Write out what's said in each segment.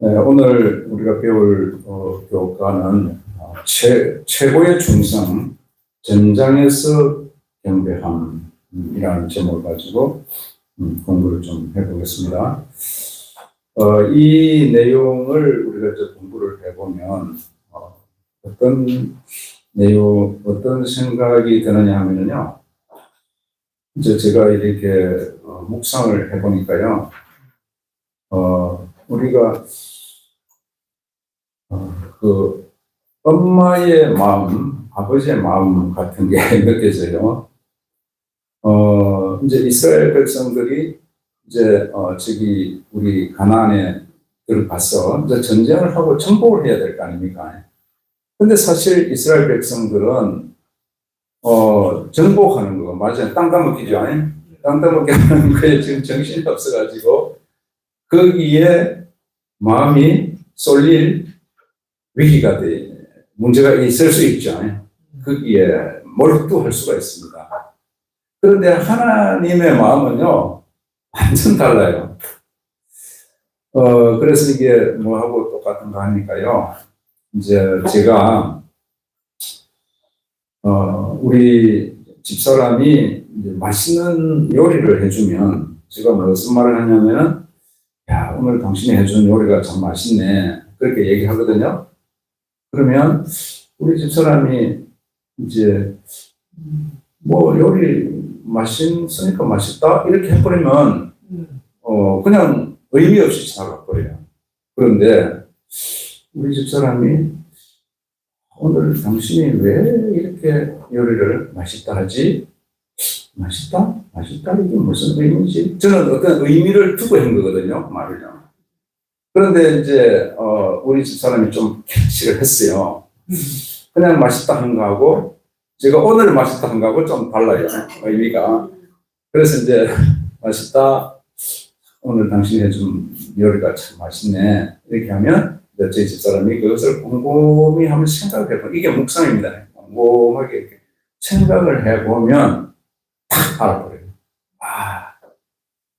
네, 오늘 우리가 배울 어, 교과는 어, 최, 최고의 중성, 전장에서 경배함이라는 제목을 가지고 음, 공부를 좀 해보겠습니다. 어, 이 내용을 우리가 이제 공부를 해보면 어, 어떤 내용, 어떤 생각이 드느냐 하면요. 이제 제가 이렇게 어, 묵상을 해보니까요. 어, 우리가 어, 그 엄마의 마음, 아버지의 마음 같은 게 느껴져요. 어, 이제 이스라엘 백성들이 이제 어, 저기 우리 가나안에 들어가서 이제 전쟁을 하고 정복을 해야 될 거 아닙니까? 근데 사실 이스라엘 백성들은 어, 정복하는 거 맞아요. 땅 따먹기죠. 땅 따먹기 하는 거에 지금 정신이 없어가지고 거기에 마음이 쏠릴 위기가 돼 문제가 있을 수 있죠. 거기에 몰두할 수가 있습니다. 그런데 하나님의 마음은요 완전 달라요. 어 그래서 이게 뭐하고 똑같은 거 하니까요. 이제 제가 어 우리 집사람이 맛있는 요리를 해주면 제가 무슨 말을 하냐면은 야, 오늘 당신이 해준 요리가 참 맛있네. 그렇게 얘기하거든요. 그러면 우리 집 사람이 이제 뭐 요리 맛있으니까 맛있다 이렇게 해버리면 어 그냥 의미 없이 지나가버려요. 그런데 우리 집 사람이 오늘 당신이 왜 이렇게 요리를 맛있다 하지? 맛있다? 맛있다? 이게 무슨 의미지? 저는 어떤 의미를 두고 한 거거든요, 말을요. 그런데 이제, 어, 우리 집 사람이 좀 캐치를 했어요. 그냥 맛있다 한 거하고, 제가 오늘 맛있다 한 거하고 좀 달라요, 의미가. 그래서 이제, 맛있다. 오늘 당신이 해준 요리가 참 맛있네. 이렇게 하면, 이제 저희 집 사람이 그것을 곰곰이 한번 생각을 해보면, 이게 묵상입니다. 곰곰하게 생각을 해보면, 탁 알아버려요. 아,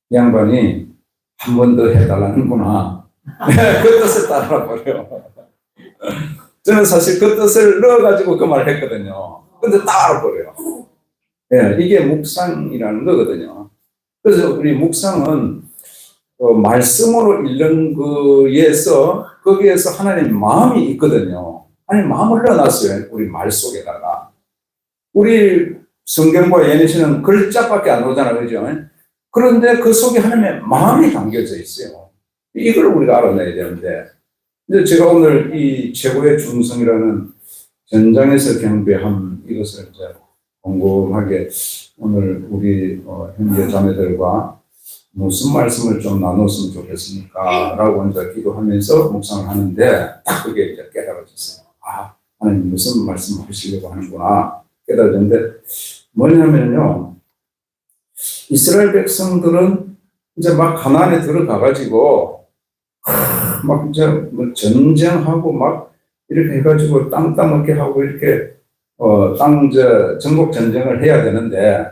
이 양반이 한 번 더 해달라는구나. 그 뜻을 딱 알아버려요. 저는 사실 그 뜻을 넣어가지고 그 말을 했거든요. 근데 딱 알아버려요. 예, 이게 묵상이라는 거거든요. 그래서 우리 묵상은 어, 말씀으로 읽는 거에서 거기에서 하나님 마음이 있거든요. 하나님 마음을 넣어놨어요. 우리 말 속에다가. 우리 성경과 예니시는 글자밖에 안 오잖아, 그죠? 그런데 그 속에 하나님의 마음이 담겨져 있어요. 이걸 우리가 알아내야 되는데, 이제 제가 오늘 이 최고의 중성이라는 전장에서 경배함 이것을 이제 곰곰하게 오늘 우리 어, 형제 자매들과 무슨 말씀을 좀 나눴으면 좋겠습니까? 라고 이제 기도하면서 묵상을 하는데 딱 그게 이제 깨달아졌어요. 아, 하나님 무슨 말씀 하시려고 하는구나 깨달았는데 뭐냐면요. 이스라엘 백성들은 이제 막 가난에 들어가가지고 막 이제 뭐 전쟁하고 막 이렇게 해가지고 땅 따먹게 하고 이렇게 어땅저 전국 전쟁을 해야 되는데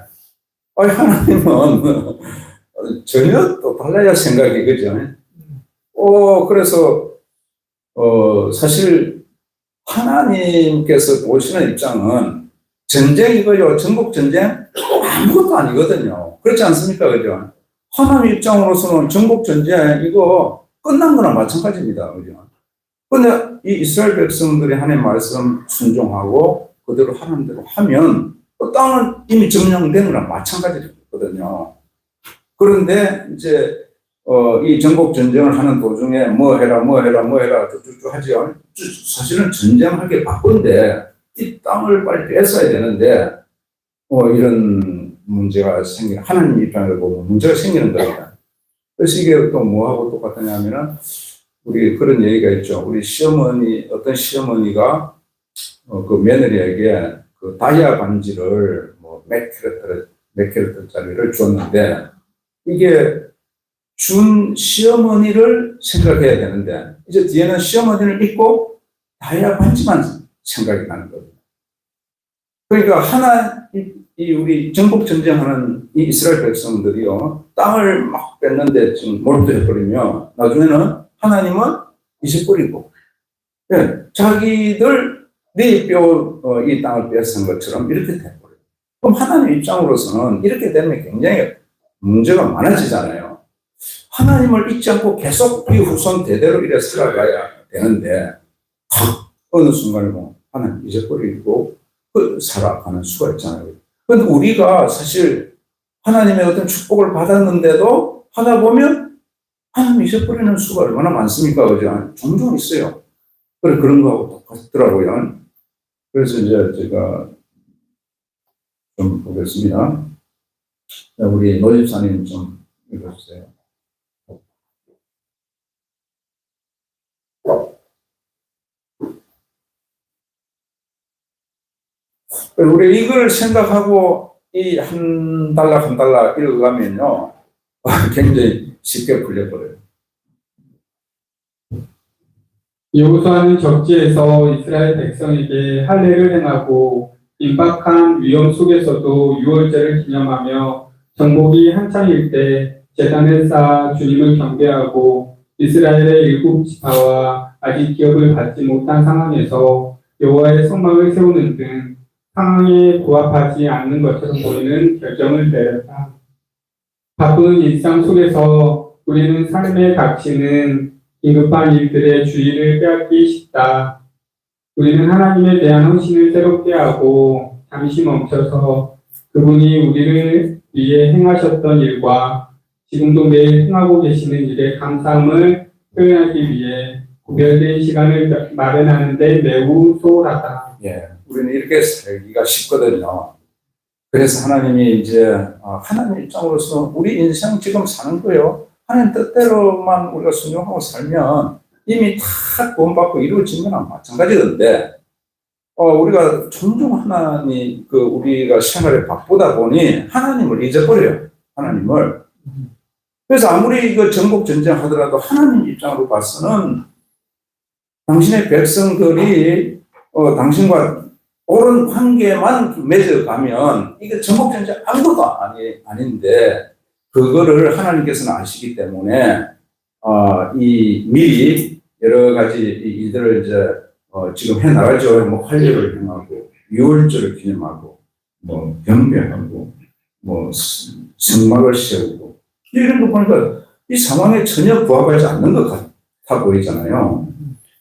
아 하나님은 전혀 또 달라야 생각이 그죠. 어 그래서 어 사실 하나님께서 보시는 입장은 전쟁이고요. 전국 전쟁 아무것도 아니거든요. 그렇지 않습니까? 그죠? 하나님 입장으로서는 전국 전쟁 이거 끝난 거나 마찬가지입니다. 그죠? 근데 이 이스라엘 백성들이 하나님 말씀 순종하고 그대로 하는 대로 하면 그 땅은 이미 점령된 거랑 마찬가지거든요. 그런데 이제 어, 이 전국 전쟁을 하는 도중에 뭐 해라 뭐 해라 뭐 해라 쭉쭉쭉 하죠. 사실은 전쟁하게 바쁜데 이 땅을 빨리 뺏어야 되는데 뭐 이런 문제가 생기 하나님 입장에서 보면 문제가 생기는 겁니다. 그래서 이게 또 뭐하고 똑같느냐면은 우리 그런 얘기가 있죠. 우리 시어머니 어떤 시어머니가 어, 그 며느리에게 그 다이아 반지를 뭐몇 캐럿 몇 캐럿짜리를 줬는데 이게 준 시어머니를 생각해야 되는데 이제 뒤에는 시어머니를 잊고 다이아 반지만 생각이 나는 겁니다. 그러니까 하나 이, 이 우리 전국 전쟁하는 이 이스라엘 백성들이요 땅을 막 뺐는데 지금 몰두해 버리면 나중에는 하나님은 잊어버리고, 예, 자기들 내뼈이 땅을 뺏은 것처럼 이렇게 돼버려요. 그럼 하나님 입장으로서는 이렇게 되면 굉장히 문제가 많아지잖아요. 하나님을 잊지 않고 계속 이 후손 대대로 이래 살아가야 되는데, 탁 어느 순간에 보면 하나님 잊어버리고 그 살아가는 수가 있잖아요. 근데 우리가 사실 하나님의 어떤 축복을 받았는데도 하다 보면 하나님 잊어버리는 수가 얼마나 많습니까? 그죠? 종종 있어요. 그래, 그런 거하고 똑같더라고요. 그래서 이제 제가 좀 보겠습니다. 자, 우리 노집사님 좀 읽어주세요. 우리 이걸 생각하고 이 한 달락 한 달락 읽어가면요. 굉장히 쉽게 풀려버려요. 여호수아는 적지에서 이스라엘 백성에게 할례를 행하고 임박한 위험 속에서도 유월절을 기념하며 정복이 한창일 때 제단을 쌓아 주님을 경배하고 이스라엘의 일곱 지파와 아직 기업을 받지 못한 상황에서 여호와의 성막을 세우는 등 상황에 부합하지 않는 것처럼 보이는 결정을 내렸다. 바쁜 일상 속에서 우리는 삶에 닥치는 긴급한 일들의 주의를 빼앗기 쉽다. 우리는 하나님에 대한 헌신을 새롭게 하고 잠시 멈춰서 그분이 우리를 위해 행하셨던 일과 지금도 매일 행하고 계시는 일에 감사함을 표현하기 위해 구별된 시간을 마련하는데 매우 소홀하다. 예, 우리는 이렇게 살기가 쉽거든요. 그래서 하나님이 이제 어, 하나님 입장으로서 우리 인생 지금 사는 거요. 하나님 뜻대로만 우리가 순종하고 살면 이미 다 구원받고 이루어진 거랑 마찬가지던데, 어, 우리가 종종 하나님, 그, 우리가 생활에 바쁘다 보니 하나님을 잊어버려요. 하나님을. 그래서 아무리 그 전국 전쟁 하더라도 하나님 입장으로 봐서는 당신의 백성들이, 어, 당신과 옳은 관계만 맺어가면 이게 전국 전쟁 아무것도 아니, 아닌데, 그거를 하나님께서는 아시기 때문에, 어, 이 미리 여러 가지 이 일들을 이제 어, 지금 해 나가죠. 뭐 활력을 행하고 유월절을 기념하고 뭐 경배하고 뭐 스- 성막을 세우고 이런 거 보니까 이 상황에 전혀 부합하지 않는 것 같아 보이잖아요.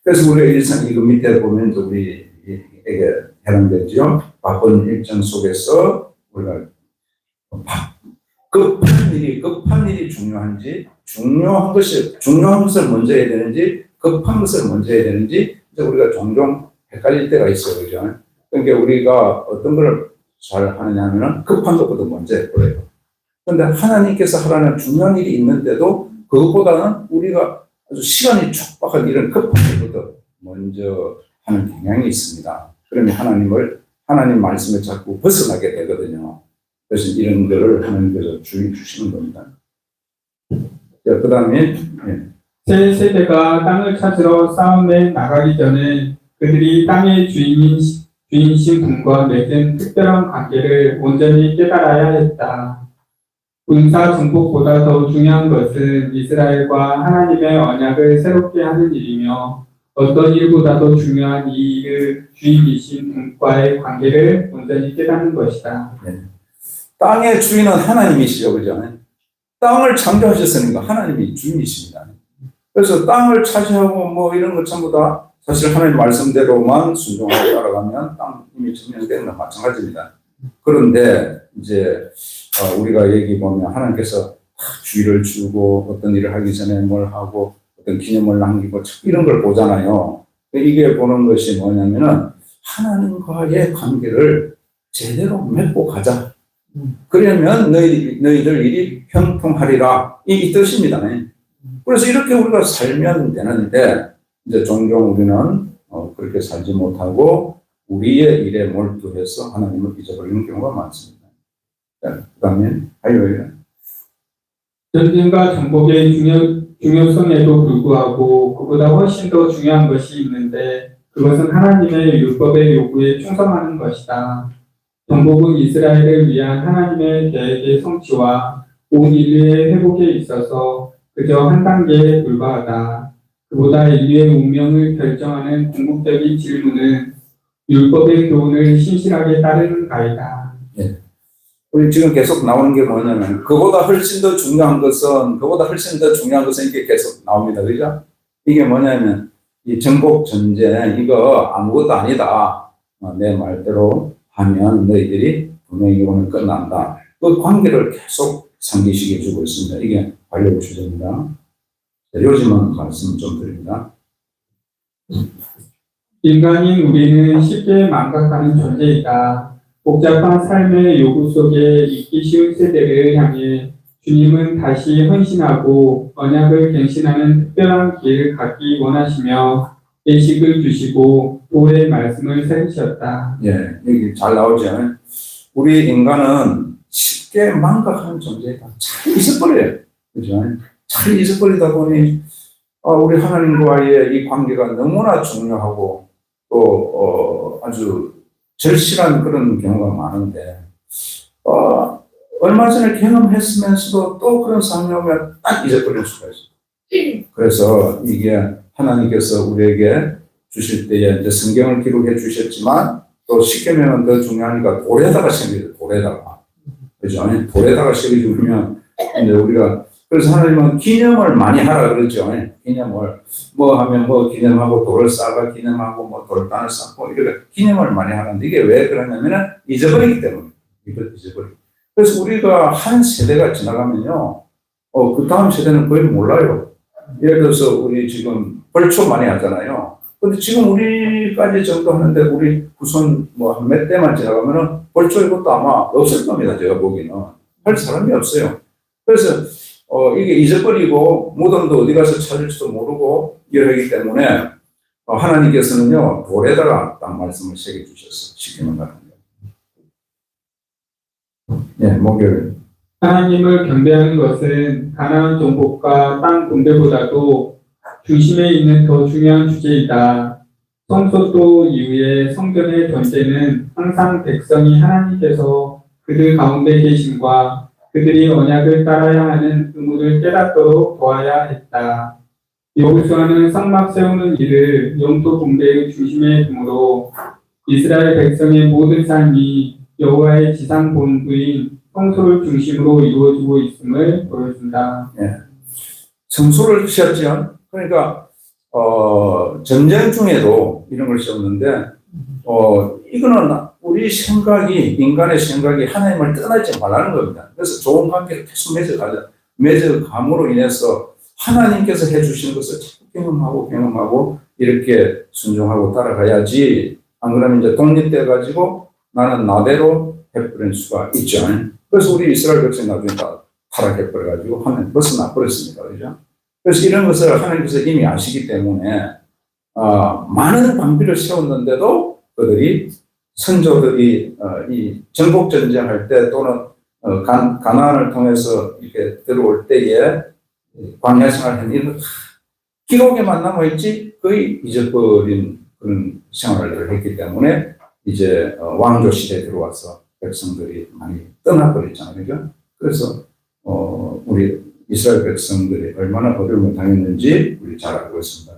그래서 우리가 일상 이거 밑에 보면 또 우리에게 해당되죠. 바쁜 일정 속에서 우리가 바- 급한 일이 급한 일이 중요한지 중요한 것이 중요한 것을 먼저 해야 되는지 급한 것을 먼저 해야 되는지 이제 우리가 종종 헷갈릴 때가 있어요, 그죠? 그러니까 우리가 어떤 걸 잘 하느냐 하면은 급한 것보다 먼저 해버려요. 그런데 하나님께서 하라는 중요한 일이 있는데도 그것보다는 우리가 아주 시간이 촉박한 이런 급한 일보다 먼저 하는 경향이 있습니다. 그러면 하나님을 하나님 말씀에 자꾸 벗어나게 되거든요. 그래서 이런 거를 하나님께서 주의 주시는 겁니다. 자, 그 다음에, 예. 새 세대가 땅을 찾으러 싸움에 나가기 전에 그들이 땅의 주인인, 주인이신 분과 맺은 특별한 관계를 온전히 깨달아야 했다. 군사 정복보다 더 중요한 것은 이스라엘과 하나님의 언약을 새롭게 하는 일이며 어떤 일보다도 중요한 이 일을 주인이신 분과의 관계를 온전히 깨닫는 것이다. 땅의 주인은 하나님이시죠, 그죠? 땅을 창조하셨으니까 하나님이 주인이십니다. 그래서 땅을 차지하고 뭐 이런 것 전부 다 사실 하나님 말씀대로만 순종하고 따라가면 땅 이미 점령되는 건 마찬가지입니다. 그런데 이제 어, 우리가 얘기 보면 하나님께서 주의를 주고 어떤 일을 하기 전에 뭘 하고 어떤 기념을 남기고 이런 걸 보잖아요. 이게 보는 것이 뭐냐면은 하나님과의 관계를 제대로 맺고 가자. 그러면 너희, 너희들 일이 형통하리라. 이, 이 뜻입니다. 그래서 이렇게 우리가 살면 되는데, 이제 종종 우리는 어, 그렇게 살지 못하고, 우리의 일에 몰두해서 하나님을 잊어버리는 경우가 많습니다. 그 다음에, 하이웨이. 전쟁과 정복의 중요, 중요성에도 불구하고 그보다 훨씬 더 중요한 것이 있는데 그것은 하나님의 율법의 요구에 충성하는 것이다. 정복은 이스라엘을 위한 하나님의 계획의 성취와 온 인류의 회복에 있어서 그저 한 단계에 불과하다. 그보다 인류의 운명을 결정하는 궁극적인 질문은 율법의 교훈을 신실하게 따르는 가이다. 우리 지금 계속 나오는 게 뭐냐면 그보다 훨씬 더 중요한 것은 그보다 훨씬 더 중요한 것은 이게 계속 나옵니다. 그죠? 이게 뭐냐면 이 정복 전쟁 이거 아무것도 아니다. 어, 내 말대로 하면 너희들이 분명히 오늘 끝난다. 그 관계를 계속 상기시켜 주고 있습니다. 이게 관료 주제입니다. 자, 요즘은 말씀 좀 드립니다. 인간인 우리는 쉽게 망각하는 존재이다. 복잡한 삶의 요구 속에 있기 쉬운 세대를 향해 주님은 다시 헌신하고 언약을 갱신하는 특별한 기회를 갖기 원하시며 예식을 주시고 도의 말씀을 세우셨다. 예, 여기 잘 나오죠. 우리 인간은 쉽게 망각하는 존재다. 잘 잊어버려요. 그죠? 잘 잊어버리다 보니, 어, 우리 하나님과의 이 관계가 너무나 중요하고, 또, 어, 아주 절실한 그런 경우가 많은데, 어, 얼마 전에 경험했으면서도 또 그런 오면 딱 잊어버릴 수가 있어요. 그래서 이게 하나님께서 우리에게 주실 때에 이제 성경을 기록해 주셨지만, 또 십계명은 더 중요하니까 돌에다가 새겨요 돌에다가 그죠 돌에다가 새겨주면 이제 우리가 그래서 하나님은 기념을 많이 하라 그러죠. 기념을. 뭐 하면 뭐 기념하고 돌을 쌓아 기념하고 뭐 돌단을 쌓고 이렇게 기념을 많이 하는데 이게 왜 그러냐면은 잊어버리기 때문에. 이걸 잊어버리 그래서 우리가 한 세대가 지나가면요 어 그 다음 세대는 거의 몰라요. 예를 들어서 우리 지금 벌초 많이 하잖아요. 근데 지금 우리까지 정도 하는데 우리 후손 뭐한 몇 대만 지나가면은 벌써 이것도 아마 없을 겁니다. 제가 보기에는. 할 사람이 없어요. 그래서 어 이게 잊어버리고 무덤도 어디 가서 찾을지도 모르고 이러기 때문에 어, 하나님께서는요 돌에다가 딱 말씀을 새겨 주셨어 시키는 같은 거. 예, 목요일. 하나님을 경배하는 것은 가나안 정복과 땅 분배보다도 중심에 있는 더 중요한 주제이다. 성소도 이후에 성전의 전제는 항상 백성이 하나님께서 그들 가운데 계심과 그들이 언약을 따라야 하는 의무를 깨닫도록 도와야 했다. 여호수아는 성막 세우는 일을 영토 분배의 중심에 두므로 이스라엘 백성의 모든 삶이 여호와의 지상 본부인 성소를 중심으로 이루어지고 있음을 보여준다. 성소를 지었죠. 그러니까 어, 전쟁 중에도 이런 걸 썼는데 어, 이거는 우리 생각이 인간의 생각이 하나님을 떠나지 말라는 겁니다. 그래서 좋은 관계를 계속 맺어가자. 맺어감으로 인해서 하나님께서 해주시는 것을 경험하고 경험하고 이렇게 순종하고 따라가야지 안 그러면 이제 독립돼 가지고 나는 나대로 해버릴 수가 있죠. 그래서 우리 이스라엘 백성 나중에 다 타락해버려 가지고 하나님 벗어나 버렸습니다. 그죠? 그래서 이런 것을 하나님께서 이미 아시기 때문에 어, 많은 방비를 세웠는데도 그들이 선조들이 어, 이 전국 전쟁할 때 또는 어, 간, 가나안을 통해서 이렇게 들어올 때에 광야 생활한 일은 기록에만 남아있지 거의 잊어버린 그런 생활을 했기 때문에 이제 어, 왕조 시대에 들어와서 백성들이 많이 떠나버렸잖아요. 그죠? 그래서 어, 우리 이스라엘 백성들이 얼마나 어려움을 당했는지 우리 잘 알고 있습니다.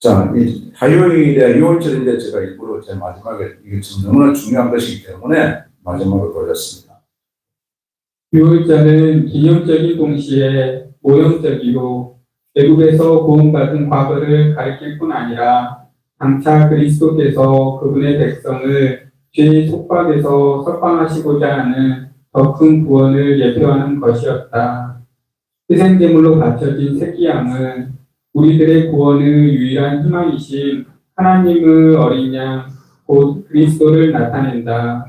자, 이 화요일에 6월절인데 제가 일부러 제 마지막에 이게 지금 너무나 중요한 것이기 때문에 마지막으로 돌렸습니다. 6월절은 기념적인 동시에 모형적이고 외국에서 구원받은 과거를 가리킬 뿐 아니라 장차 그리스도께서 그분의 백성을 죄의 속박에서 석방하시고자 하는 더 큰 구원을 예표하는 것이었다. 희생제물로 바쳐진 새끼 양은 우리들의 구원의 유일한 희망이신 하나님의 어린 양, 곧 그리스도를 나타낸다.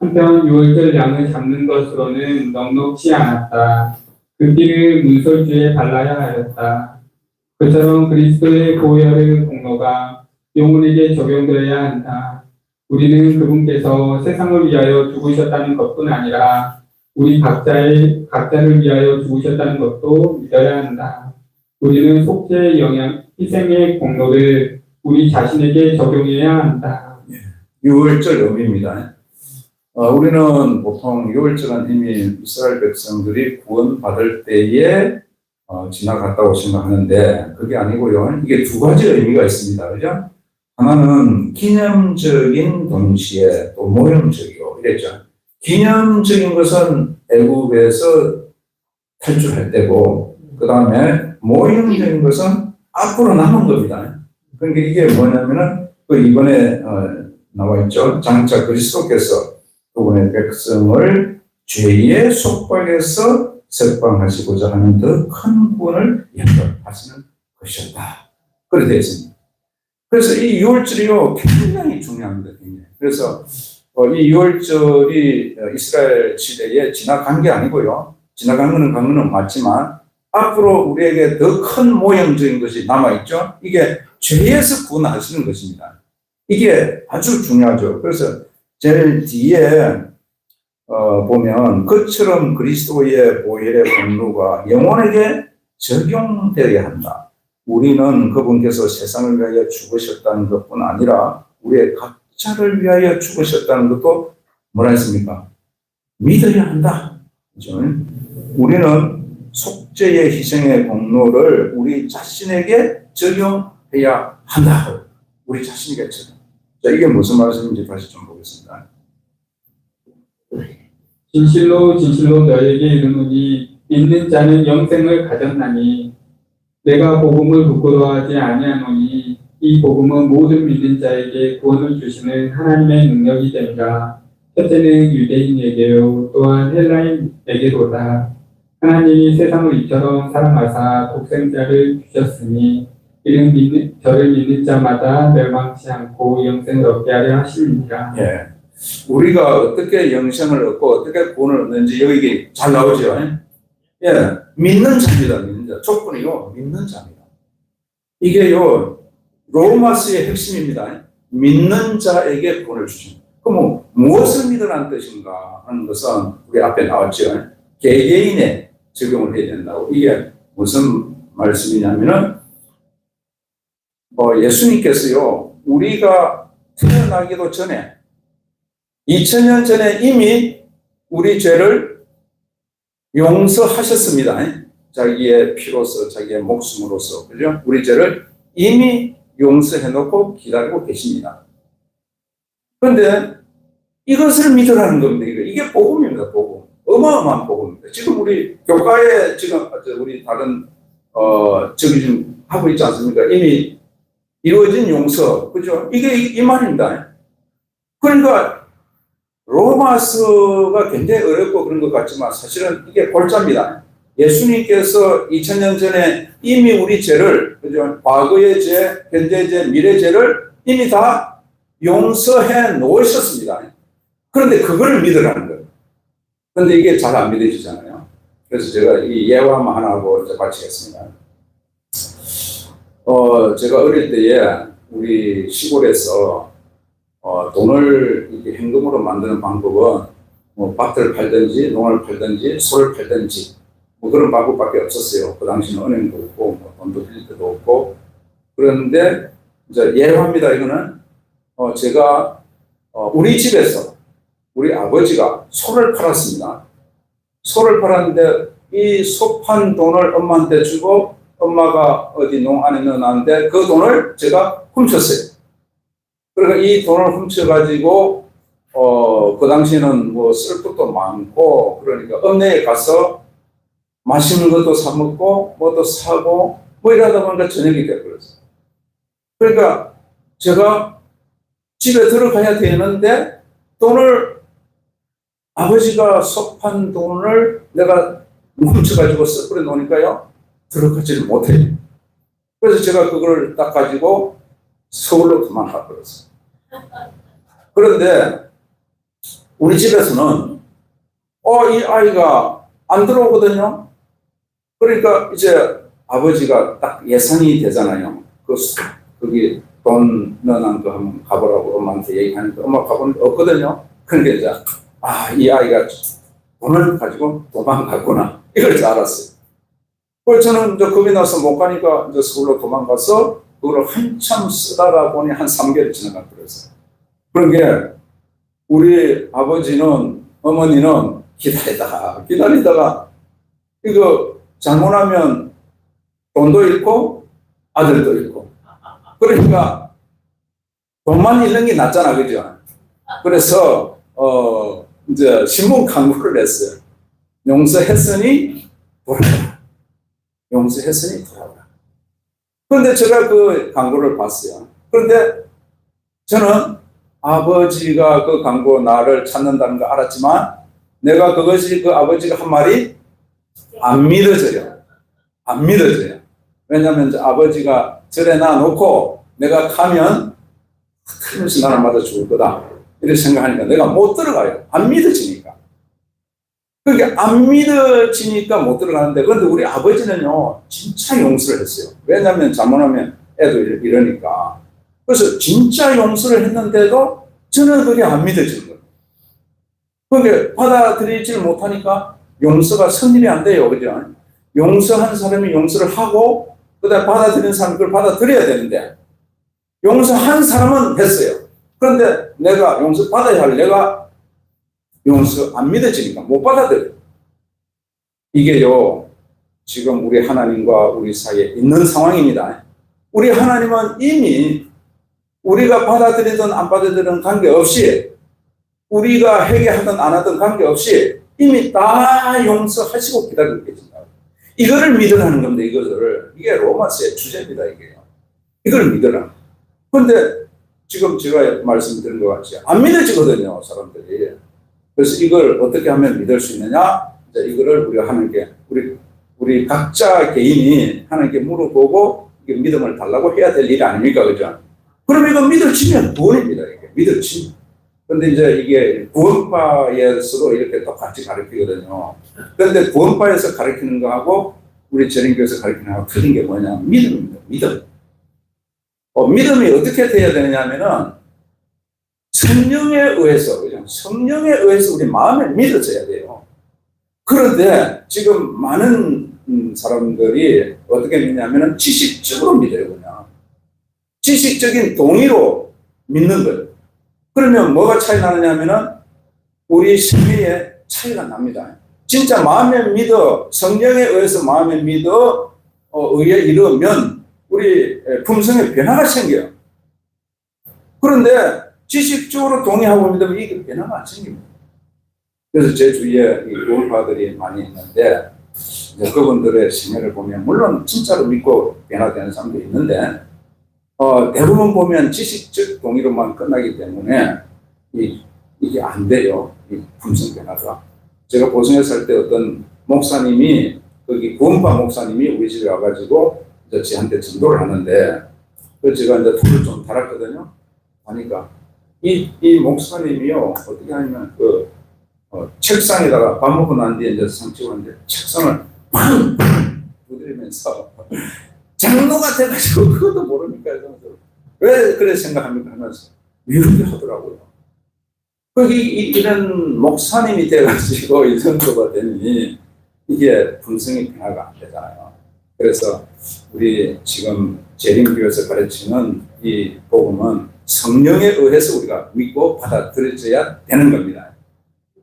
한편 유월절 양을 잡는 것으로는 넉넉지 않았다. 그 피를 문설주에 발라야 하였다. 그처럼 그리스도의 보혈의 공로가 영혼에게 적용되어야 한다. 우리는 그분께서 세상을 위하여 죽으셨다는 것뿐 아니라 우리 각자의 각자를 위하여 죽으셨다는 것도 믿어야 한다. 우리는 속죄의 영향, 희생의 공로를 우리 자신에게 적용해야 한다. 6월절 의미입니다. 어, 우리는 보통 6월절은 이미 이스라엘 백성들이 구원받을 때에 어, 지나갔다고 생각하는데 그게 아니고요. 이게 두 가지 의미가 있습니다. 그죠? 하나는 기념적인 동시에 또 모형적이고 이랬죠. 기념적인 것은 애국에서 탈출할 때고 그 다음에 모형적인 것은 앞으로 남은 겁니다. 그러니까 이게 뭐냐면은 그 이번에 어, 나와 있죠. 장차 그리스도께서 그분의 백성을 죄의 속박에서 석방하시고자 하는 더 큰 구원을 연결하시는 것이었다. 그렇게 되어 있습니다. 그래서 이 6월절이요 굉장히 중요합니다. 굉장히. 그래서 어, 이 6월절이 어, 이스라엘 시대에 지나간 게 아니고요. 지나간 거는 간 거는 맞지만 앞으로 우리에게 더 큰 모형적인 것이 남아있죠. 이게 죄에서 구원하시는 것입니다. 이게 아주 중요하죠. 그래서 제일 뒤에 어, 보면 그처럼 그리스도의 보혈의 공로가 영혼에게 적용되어야 한다. 우리는 그분께서 세상을 위하여 죽으셨다는 것뿐 아니라 우리의 각자를 위하여 죽으셨다는 것도 뭐라 했습니까? 믿어야 한다. 그죠? 우리는 속죄의 희생의 공로를 우리 자신에게 적용해야 한다. 우리 자신에게 적용. 자, 이게 무슨 말씀인지 다시 좀 보겠습니다. 진실로 진실로 너에게 이르노니 믿는 자는 영생을 가졌나니 내가 복음을 부끄러워하지 아니하노니 이 복음은 모든 믿는 자에게 구원을 주시는 하나님의 능력이 됩니다. 첫째는 유대인에게요 또한 헬라인에게로다. 하나님이 세상을 이처럼 사랑하사 독생자를 주셨으니 이는 믿는, 저를 믿는 자마다 멸망치 않고 영생을 얻게 하려 하십니다. 예. 우리가 어떻게 영생을 얻고 어떻게 구원을 얻는지 여기 잘 나오죠. 예. 믿는 자입니다. 믿는 자. 조건이요. 믿는 자입니다. 이게요. 로마스의 핵심입니다. 믿는 자에게 구원을 주십니다. 그럼 무엇을 믿으라는 뜻인가 하는 것은 우리 앞에 나왔죠. 개개인에 적용을 해야 된다고. 이게 무슨 말씀이냐면은 어, 예수님께서요. 우리가 태어나기도 전에 2000년 전에 이미 우리 죄를 용서하셨습니다. 자기의 피로서, 자기의 목숨으로서, 그죠? 우리 죄를 이미 용서해 놓고 기다리고 계십니다. 그런데 이것을 믿으라는 겁니다. 이게 복음입니다, 복음. 어마어마한 복음입니다. 지금 우리 교과에 지금 우리 다른, 어, 저기 지금 하고 있지 않습니까? 이미 이루어진 용서, 그죠? 이게 이, 이 말입니다. 그러니까 로마서가 굉장히 어렵고 그런 것 같지만 사실은 이게 골자입니다. 예수님께서 2000년 전에 이미 우리 죄를, 그죠? 과거의 죄, 현재 죄, 미래 죄를 이미 다 용서해 놓으셨습니다. 그런데 그걸 믿으라는 거예요. 그런데 이게 잘 안 믿어지잖아요. 그래서 제가 이 예화만 하나 하고 이제 마치겠습니다. 어, 제가 어릴 때에 우리 시골에서 어, 돈을 이렇게 현금으로 만드는 방법은 뭐 밭을 팔든지 농을 팔든지 소를 팔든지 뭐 그런 방법밖에 없었어요. 그 당시는 은행도 없고 뭐 돈도 빌릴 데도 없고 그런데 이제 예화입니다. 이거는 어, 제가 어, 우리 집에서 우리 아버지가 소를 팔았습니다. 소를 팔았는데 이 소 판 돈을 엄마한테 주고 엄마가 어디 농 안에 넣어놨는데 그 돈을 제가 훔쳤어요. 그러니까 이 돈을 훔쳐가지고 어, 그 당시에는 뭐 쓸 것도 많고 그러니까 읍내에 가서 맛있는 것도 사 먹고 뭐도 사고 뭐 이러다 보니까 저녁이 돼버렸어요. 그러니까 제가 집에 들어가야 되는데 돈을 아버지가 속한 돈을 내가 훔쳐가지고 써버려 놓으니까요. 들어가지를 못해요. 그래서 제가 그걸 딱 가지고 서울로 도망가 버렸어요. 그런데 우리 집에서는 어, 이 아이가 안 들어오거든요. 그러니까 이제 아버지가 딱 예상이 되잖아요. 그, 수- 거기 돈 넣어놓은 거 한번 가보라고 엄마한테 얘기하니까 엄마 가보니까 없거든요. 그러니까 이제 아, 이 아이가 돈을 가지고 도망갔구나. 이걸 이제 알았어요. 그래서 저는 이제 겁이 나서 못 가니까 이제 서울로 도망가서 그걸 한참 쓰다가 보니 한 3개월 지나가 버렸어요. 그런 게 우리 아버지는 어머니는 기다리다가 기다리다가 이거 잘못하면 돈도 잃고 아들도 잃고 그러니까 돈만 잃는 게 낫잖아 그죠? 그래서 어 이제 신문 광고를 했어요. 용서했으니 돌아오라. 용서했으니 돌아오라. 그런데 제가 그 광고를 봤어요. 그런데 저는 아버지가 그 광고 나를 찾는다는 거 알았지만 내가 그것이 그 아버지가 한 말이 안 믿어져요. 안 믿어져요. 왜냐하면 아버지가 절에 놔놓고 내가 가면 틀림없이 나를 맞아 죽을 거다. 이렇게 생각하니까 내가 못 들어가요. 안 믿어지니까. 그게 안 믿어지니까 못 들어가는데 그런데 우리 아버지는요 진짜 용서를 했어요. 왜냐하면 잘못하면 애도 이러- 이러니까. 그래서 진짜 용서를 했는데도 저는 그게 안 믿어지는 거예요. 그게 받아들이질 못하니까 용서가 성립이 안 돼요. 그죠? 용서한 사람이 용서를 하고 그다음 받아들이는 사람이 그걸 받아들여야 되는데 용서한 사람은 했어요. 그런데 내가 용서 받아야 할 내가 용서 안 믿어지니까 못 받아들여. 이게요, 지금 우리 하나님과 우리 사이에 있는 상황입니다. 우리 하나님은 이미 우리가 받아들이든 안 받아들이든 관계없이 우리가 회개하든 안 하든 관계없이 이미 다 용서하시고 기다리고 계신다. 이거를 믿으라는 겁니다, 이것을. 이게 로마서의 주제입니다, 이게요. 이걸 믿으라. 근데 지금 제가 말씀드린 것 같이 안 믿어지거든요, 사람들이. 그래서 이걸 어떻게 하면 믿을 수 있느냐? 이제 이거를 우리가 하나님께, 우리, 우리 각자 개인이 하나님께 물어보고 믿음을 달라고 해야 될 일이 아닙니까? 그죠? 그럼 이거 믿어지면 구원입니다, 이게. 믿어지면. 근데 이제 이게 구원파에서도 이렇게 똑같이 가르치거든요. 그런데 구원파에서 가르치는 거하고 우리 전인교에서 가르치는 거하고 틀린 게 뭐냐? 믿음입니다. 믿음. 어, 믿음이 어떻게 돼야 되느냐 하면은 성령에 의해서, 그죠? 성령에 의해서 우리 마음에 믿어져야 돼요. 그런데 지금 많은 음, 사람들이 어떻게 믿냐면은 지식적으로 믿어요, 그냥. 지식적인 동의로 믿는 거예요. 그러면 뭐가 차이 나느냐 하면은 우리 심리에 차이가 납니다. 진짜 마음에 믿어, 성령에 의해서 마음에 믿어, 어, 의에 이르면 우리 품성에 변화가 생겨요. 그런데 지식적으로 동의하고 믿으면 이게 변화가 안 생깁니다. 그래서 제 주위에 이 교울파들이 많이 있는데 그분들의 심리를 보면 물론 진짜로 믿고 변화되는 사람도 있는데 어, 대부분 보면 지식적 동의로만 끝나기 때문에 이, 이게 안 돼요. 이 품성 변화가. 제가 보성에 살 때 어떤 목사님이 거기 구원파 목사님이 우리 집에 와가지고 이제 저한테 전도를 하는데 그 제가 이제 둘을 좀 달았거든요. 하니까 이, 이 목사님이요 어떻게 하냐면 그 어, 책상에다가 밥 먹고 난 뒤에 이제 상치고 하는데 책상을 팡! 두드리면서 장로가 돼가지고 그것도? 이러면서 왜 그래 생각합니까? 하면서 이렇게 하더라고요. 거기 이- 이런 목사님이 돼가지고 이 정도가 되니 이게 분성이 변화가 안 되잖아요. 그래서 우리 지금 재림교에서 가르치는 이 복음은 성령에 의해서 우리가 믿고 받아들여져야 되는 겁니다.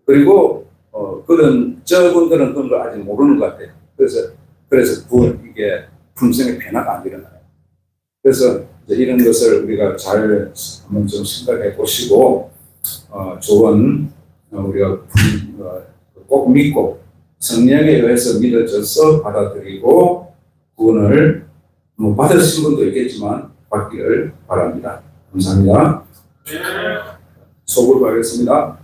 그리고 어, 그런 저분들은 그런 걸 아직 모르는 것 같아요. 그래서 그래서 그 이게 품성의 변화가 안 일어나요. 그래서 이런 것을 우리가 잘 한번 좀 생각해 보시고 어, 좋은 어, 우리가 분- 어, 꼭 믿고 성령에 의해서 믿어져서 받아들이고 구원을 뭐 받으신 분도 있겠지만 받기를 바랍니다. 감사합니다. 속으로 가겠습니다.